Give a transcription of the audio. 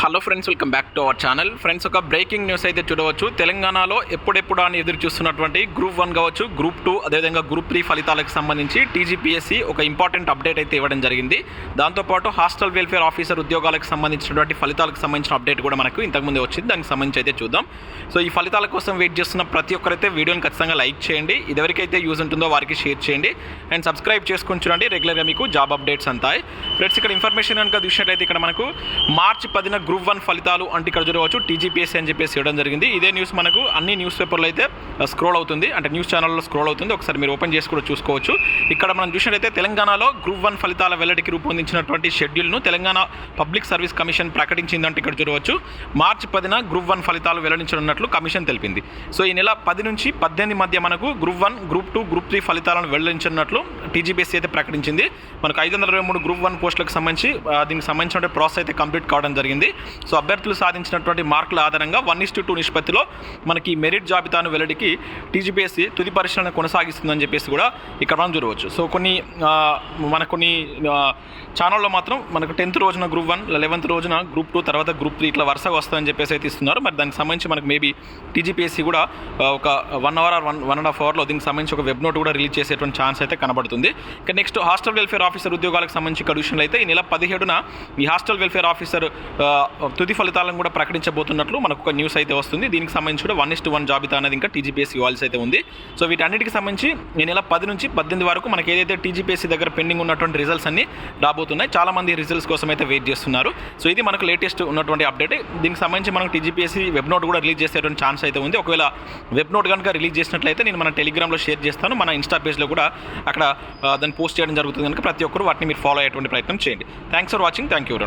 Hello friends welcome back to our channel friends ఒక breaking news అయితే చూడవచ్చు. తెలంగాణలో ఎప్పుడెప్పుడు అని ఎదురు చూస్తున్నటువంటి గ్రూప్ వన్ కావచ్చు గ్రూప్ టూ అదేవిధంగా గ్రూప్ త్రీ ఫలితాలకు సంబంధించి టీజీపీఎస్సీ ఒక ఇంపార్టెంట్ అప్డేట్ అయితే ఇవ్వడం జరిగింది. దాంతోపాటు హాస్టల్ వెల్ఫేర్ ఆఫీసర్ ఉద్యోగాలకు సంబంధించినటువంటి ఫలితాలకు సంబంధించిన అప్డేట్ కూడా మనకు ఇంతకుముందే వచ్చింది. దానికి సంబంధించి అయితే చూద్దాం. సో ఈ ఫలితాల కోసం వెయిట్ చేస్తున్న ప్రతి ఒక్కరైతే వీడియోని ఖచ్చితంగా లైక్ చేయండి. ఎవరికైతే యూజ్ ఉంటుందో వారికి షేర్ చేయండి. అండ్ సబ్స్క్రైబ్ చేసుకొని చూడండి. రెగ్యులర్గా మీకు జాబ్ అప్డేట్స్ అంతాయి. ఫ్రెండ్స్ ఇక్కడ ఇన్ఫర్మేషన్ కనుక చూసినట్లయితే ఇక్కడ మనకు మార్చి పదిన గ్రూప్ వన్ ఫలితాలు అంటే ఇక్కడ చూడవచ్చు. టీజీపీఎస్సీ అని చెప్పేసి ఇవ్వడం జరిగింది. ఇదే న్యూస్ మనకు అన్ని న్యూస్ పేపర్లో అయితే స్క్రోల్ అవుతుంది. అంటే న్యూస్ ఛానల్లో స్క్రోల్ అవుతుంది. ఒకసారి మీరు ఓపెన్ చేసి కూడా చూసుకోవచ్చు. ఇక్కడ మనం చూసినట్లయితే తెలంగాణలో గ్రూప్ వన్ ఫలితాల వెల్లడికి రూపొందించినటువంటి షెడ్యూల్ను తెలంగాణ పబ్లిక్ సర్వీస్ కమిషన్ ప్రకటించిందంటే ఇక్కడ చూడవచ్చు. మార్చి పదిన గ్రూప్ వన్ ఫలితాలు వెల్లడించనున్నట్లు కమిషన్ తెలిపింది. సో ఈ నెల పది నుంచి పద్దెనిమిది మధ్య మనకు group one group two group three ఫలితాలను వెల్లడించనున్నట్లు టీజీబీఎస్సీ అయితే ప్రకటించింది. మనకు ఐదు వందల ఇరవై మూడు గ్రూప్ వన్ పోస్టులకు సంబంధించి దీనికి సంబంధించిన ప్రాసెస్ అయితే కంప్లీట్ కావడం జరిగింది. సో అభ్యర్థులు సాధించినటువంటి మార్కుల ఆధారంగా వన్ ఇస్టు టూ నిష్పత్తిలో మనకి మెరిట్ జాబితాను వెల్లడికి టీజీబీఎస్సీ తుది పరిశీలన కొనసాగిస్తుందని చెప్పేసి కూడా ఇక్కడ మనం చూడవచ్చు. సో కొన్ని మన కొన్ని ఛానల్లో మాత్రం మనకు టెన్త్ రోజున గ్రూప్ వన్ లెవెన్త్ రోజున గ్రూప్ టూ తర్వాత గ్రూప్ త్రీ ఇట్లా వరుసగా వస్తుందని చెప్పేసి అయితే ఇస్తున్నారు. మరి దానికి సంబంధించి మనకు మేబీ టీజీపీఎస్సీ కూడా ఒక one hour or one one and half అవర్లో దీనికి సంబంధించి ఒక వెబ్ నోట్ కూడా రిలీజ్ చేసేటువంటి ఛాన్స్ అయితే కనబడుతుంది. ఇక నెక్స్ట్ హాస్టల్ వెల్ఫేర్ ఆఫీసర్ ఉద్యోగాలకు సంబంధించి కడిషన్లు అయితే ఈ నెల పదిహేడున ఈ హాస్టల్ వెల్ఫేర్ ఆఫీసర్ తుది ఫలితాలను కూడా ప్రకటించబోతున్నట్లు మనకు ఒక న్యూస్ అయితే వస్తుంది. దీనికి సంబంధించి కూడా వన్ ఇస్ట్ వన్ జాబితా అనేది ఇంకా టీజీపీఎస్సీ ఇవ్వాల్సి అయితే ఉంది. సో వీటన్నిటికి సంబంధించి ఈ నెల పది నుంచి పద్దెనిమిది వరకు మనకి ఏదైతే టీజీపీఎస్సీ దగ్గర పెండింగ్ ఉన్నటువంటి రిజల్ట్స్ అన్ని రాబోతున్నాయి. చాలా మంది రిజల్ట్స్ కోసం అయితే వెయిట్ చేస్తున్నారు. సో ఇది మనకు లేటెస్ట్ ఉన్నటువంటి అప్డేట్ దీనికి సంబంధించి మనం టీజీపీఎస్సీ వెబ్ నోట్ కూడా రిలీజ్ చేసేటువంటి ఛాన్స్ అయితే ఉంది. ఒకవేళ వెబ్ నోట్ కనుక రిలీజ్ చేసినట్లయితే నేను మన టెలిగ్రామ్లో షేర్ చేస్తాను. మన ఇన్స్టా పేజ్లో కూడా అక్కడ దాన్ని పోస్ట్ చేయడం జరుగుతుంది కనుక ప్రతి ఒక్కరు వాటిని మీరు ఫాలో అయ్యేటువంటి ప్రయత్నం చేయండి. Thanks for watching thank you